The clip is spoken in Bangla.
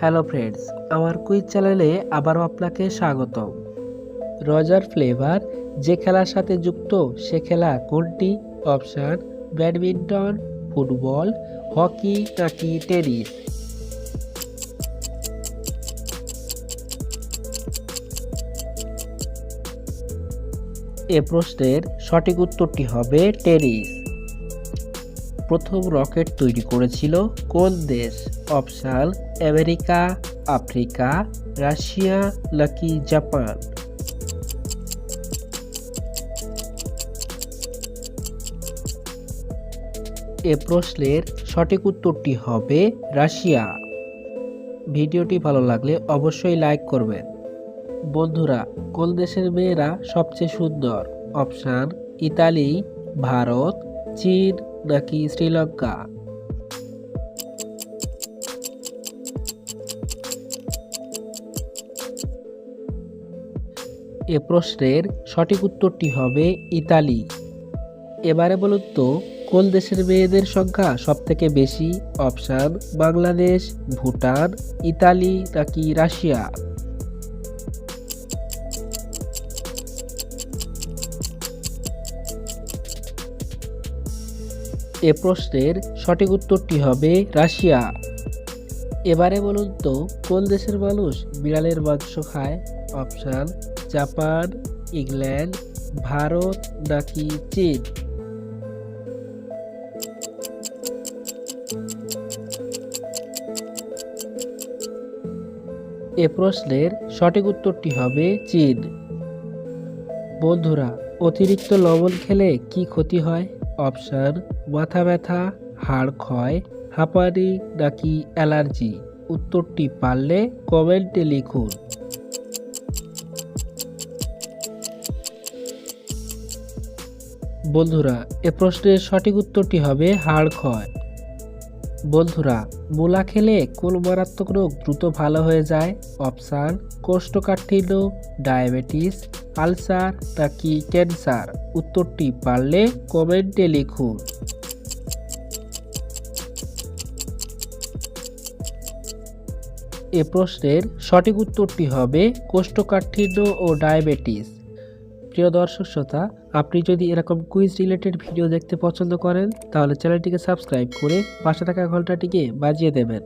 হ্যালো ফ্রেন্ডস, আমার কুইজ চ্যানেলে আবারও আপনাকে স্বাগত রজার ফ্লেভার, যে খেলার সাথে যুক্ত, সে খেলা কোনটি? অপশান, ব্যাডমিন্টন, ফুটবল, হকি নাকি টেনিস? এ প্রশ্নের সঠিক উত্তরটি হবে টেনিস। প্রথম রকেট তৈরি করেছিল কোন দেশ? অপশান, আমেরিকা, আফ্রিকা, রাশিয়া, নাকি জাপান? এ প্রশ্নের সঠিক উত্তরটি হবে রাশিয়া। ভিডিওটি ভালো লাগলে অবশ্যই লাইক করবেন। বন্ধুরা, কোন দেশের মেয়েরা সবচেয়ে সুন্দর? অপশান, ইতালি, ভারত, চীন নাকি শ্রীলঙ্কা? এ প্রশ্নের সঠিক উত্তরটি হবে ইতালি। এবারে বলুন তো, কোন দেশের মেয়েদের সংখ্যা সব থেকে বেশি? অপশান, বাংলাদেশ, ভুটান, ইতালি নাকি রাশিয়া? এ প্রশ্নের সঠিক উত্তরটি হবে রাশিয়া। এবারে বলুন তো, কোন দেশের মানুষ বিড়ালের মাংস খায়? অপশান, জাপান, ইংল্যান্ড, ভারত নাকি চীন? এ প্রশ্নের সঠিক উত্তরটি হবে চীন। বন্ধুরা, অতিরিক্ত লবণ খেলে কি ক্ষতি হয়? অপশান মাথা ব্যথা, হাড় ক্ষয়, হাঁপানি নাকি অ্যালার্জি? উত্তরটি পারলে কমেন্টে লিখুন। বন্ধুরা, এ প্রশ্নের সঠিক উত্তরটি হবে হাড় ক্ষয়। বন্ধুরা, মূলা খেলে কোন মারাত্মক রোগ দ্রুত ভালো হয়ে যায়? অপশান, কোষ্ঠকাঠিন্য, ডায়াবেটিস, আলসার নাকি ক্যান্সার? উত্তরটি পারলে কমেন্টে লিখুন। এ প্রশ্নের সঠিক উত্তরটি হবে কোষ্ঠকাঠিন্য ও ডায়াবেটিস। প্রিয় দর্শক শ্রোতা, আপনি যদি এরকম কুইজ রিলেটেড ভিডিও দেখতে পছন্দ করেন, তাহলে চ্যানেলটিকে সাবস্ক্রাইব করে পাশে থাকা ঘন্টাটিকে বাজিয়ে দেবেন।